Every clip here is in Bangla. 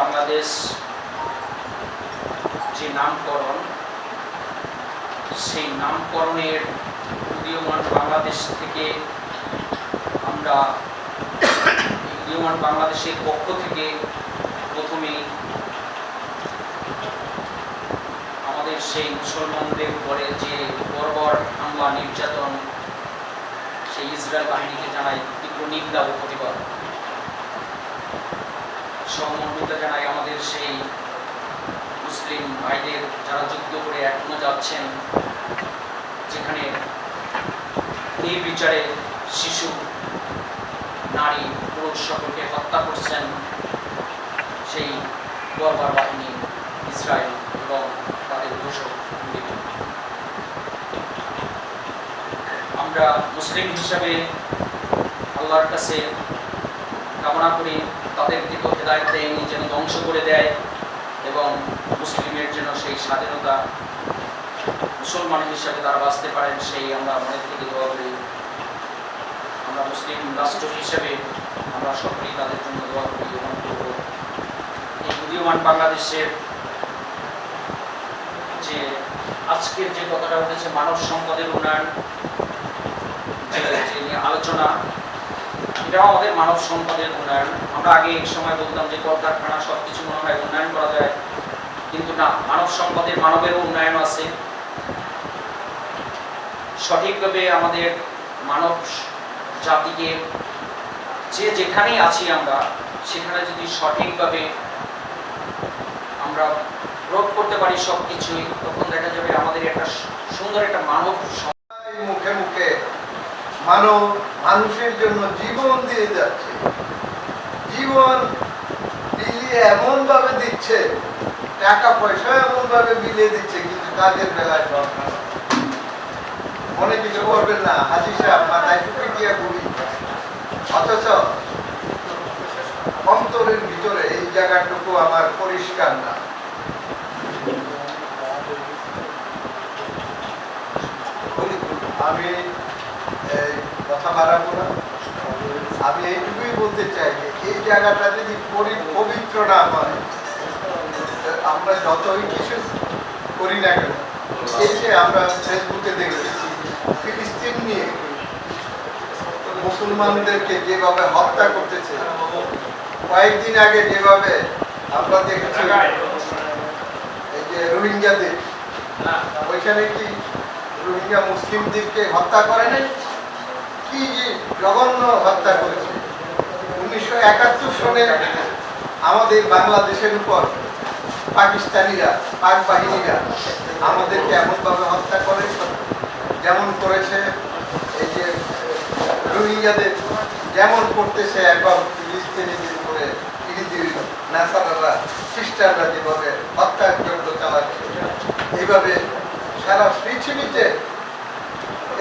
বাংলাদেশ যে নামকরণ, সেই নামকরণের উদীয়মান বাংলাদেশ থেকে আমরা উদীয়মান বাংলাদেশের পক্ষ থেকে প্রথমে আমাদের সেই মুসলমানদের উপরে যে বর্বর হামলা, নির্যাতন, সেই ইসরায়েল বাহিনীকে জানাই তীব্র নিন্দা সহমর্মিতা জানাই আমাদের সেই মুসলিম ভাইদের যারা যুদ্ধ করে এখনও যাচ্ছেন, যেখানে নির্বিচারে শিশু, নারী, পুরুষ সকলকে হত্যা করছেন সেই বর্বর বাহিনী ইসরায়েল এবং তাদের দোষক আমরা মুসলিম হিসাবে আল্লাহর কাছে কামনা করি তাদের দিকে হেদায়ত দেয়নি যেন ধ্বংস করে দেয় এবং মুসলিমের যেন সেই স্বাধীনতা মুসলমান হিসাবে তারা বাঁচতে পারেন, সেই আমরা মনের থেকে দোয়া করি। আমরা মুসলিম রাষ্ট্র হিসেবে আমরা সকলেই তাদের জন্য দোয়া করি এবং এই উদীয়মান বাংলাদেশের যে আজকের যে কথাটা উঠেছে, মানব সম্পদের উন্নয়ন যে নিয়ে আলোচনা এটাও আমাদের মানব সম্পদের উন্নয়ন। আমরা আগে এক সময় বলতাম যে কলকারখানা সব কিছু মনে হয় উন্নয়ন করা যায়। কিন্তু না, মানব সম্পদের মানবেরও উন্নয়ন আছে। সঠিকভাবে আমাদের মানব জাতিকে যে যেখানেই আছি আমরা, সেখানে যদি সঠিকভাবে আমরা রোধ করতে পারি সব কিছুই তখন দেখা যাবে আমাদের একটা সুন্দর একটা মানব মুখে মানব মানুষের জন্য জীবন দিয়ে যাচ্ছে। জীবন বিলিয়ে এমন ভাবে দিচ্ছে টাকা পয়সা এমন ভাবে বিলিয়ে দিচ্ছে, কিন্তু কাজের বেলায় দরকার মনে কিছু করবেন না, হাজি সাহেব, মাথায় টুপি দিয়ে ঘুরি। অথচ অন্তরের ভিতরে এই জায়গাটুকু আমার পরিষ্কার না। আমি কথা বাড়াবো না। আমি এইটুকুই বলতে চাই যে এই জায়গাটা যদি পবিত্র না হয়, আমরা যতই কিছু করি না কেন এই যে আমরা ফেসবুকে দেখতেছি ফিলিস্তিন নিয়ে মুসলমানদেরকে যেভাবে হত্যা করতেছে, কয়েকদিন আগে যেভাবে আমরা দেখেছি, এই যে রোহিঙ্গাদের, ওইখানে কি রোহিঙ্গা মুসলিমদেরকে হত্যা করে নাই? কি যে জঘন্য হত্যা করেছে। উনিশশো একাত্তর সনে আমাদের বাংলাদেশের উপর পাকিস্তানিরা, পাক বাহিনীরা আমাদেরকে এমনভাবে হত্যা করে যেমন করেছে এই যে রোহিঙ্গাদের, যেমন করতেছে এখন ফিলিস্তিনিদের উপরে ইহুদি নাসারারা, খ্রিস্টানরা যেভাবে হত্যাযজ্ঞ চালাচ্ছে, এইভাবে সারা পৃথিবীতে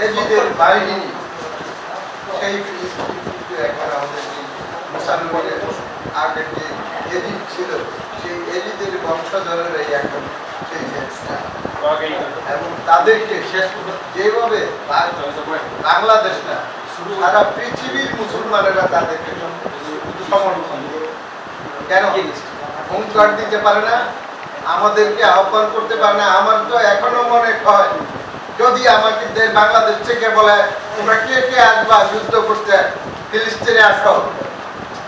এজিদের বাহিনী সেই মুসলমানের আগের যে এজিদ ছিল, সেই এজিদের বংশধরেরাই এখন সেই এবং তাদেরকে শেষ যেভাবে বাংলাদেশ না সারা পৃথিবীর মুসলমানেরা তাদেরকে সমর্থন। কেন দিতে পারে না আমাদেরকে আহ্বান করতে পারে না আমার তো এখনও মনে হয় যদি আমাকে দে- বাংলাদেশ থেকে বলে, তোমরা কে কে আসবা যুদ্ধ করতে? ফিলিস্তিনে আসো।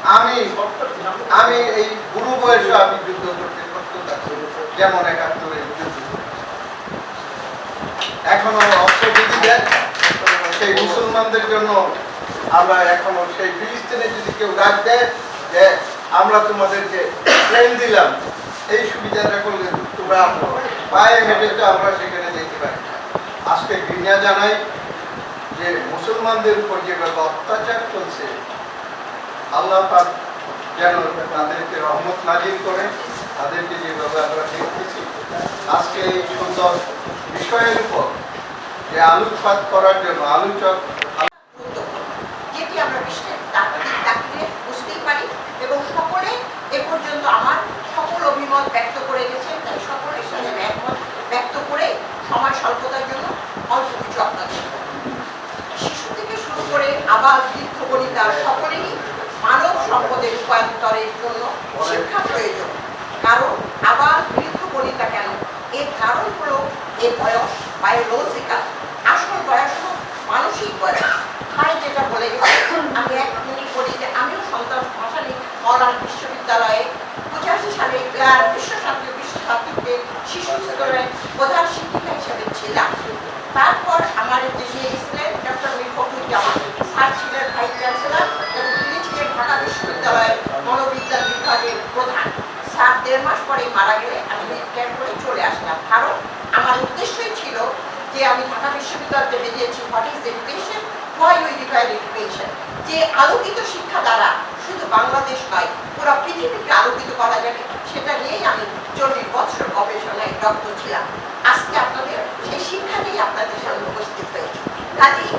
আমি আমি এই বুড়ো বয়সে আমি যুদ্ধ করতে প্রস্তুত আছি, যেমন একাত্তরের যুদ্ধ এখনও অস্ত্রবিধি দেয়, সেই মুসলমানদের জন্য আমরা এখনও সেই ফিলিস্তিনে যদি কেউ ডাক দেয় যে, আমরা তোমাদেরকে ট্রেন দিলাম, এই সুবিধাটা করলে তোমরা পায়ে হেঁটে তো আমরা সেখানে ঘৃণা জানাই যে মুসলমানদের উপর যেভাবে অত্যাচার চলছে, আল্লাহ পাক যেন তাদেরকে রহমত নাজির করে, তাদেরকে যেভাবে আমরা দেখতেছি। আজকে এই সুন্দর বিষয়ের উপর যে আলোকপাত করার জন্য, আলোচক গুরুত্বপূর্ণ যেটি আমরা বিশ্বের তাত্ত্বিক তাকিয়ে বুঝতেই পারি এবং সকলে এ পর্যন্ত আমার সকল অভিমত ব্যক্ত করে গেছেন তাই সকলের সাথে আমি একমত ব্যক্ত করে সময় স্বল্পতার জন্য অল্প কিছু আপনাদের শিশু থেকে শুরু করে আবার বৃদ্ধ বনিতা সকলেরই মানব রূপান্তরের জন্য শিক্ষা প্রয়োজন। কারণ আবার বৃদ্ধ বনিতা কেন? এর কারণ হলো এ বয়স বায়োলজিক্যাল আসল বয়স মানসিক বয়স। ভাই যেটা বলে আমি এক মিনিট বলি যে, আমিও সন্তান ভাষালী মৌলানা বিশ্ববিদ্যালয়ে পঁচাশি সালে আর বিশ্বশান্তি বিশ্বশান্তিতে শিশু স্তরে প্রধান শিক্ষিকা হিসেবে ছিলাম। তারপর আমার নিয়ে গেছিলেন ডক্টর মিরফখরুজ্জামান বেরিয়েছি what is education why we require education যে আলোকিত শিক্ষা দ্বারা শুধু বাংলাদেশ নয়, পুরো পৃথিবীকে আলোকিত করা যাবে, সেটা নিয়েই আমি চল্লিশ বছর গবেষণায় রক্ত ছিলাম। আজকে আপনাদের সেই শিক্ষা নিয়ে আপনাদের সামনে উপস্থিত হয়েছি। কাজেই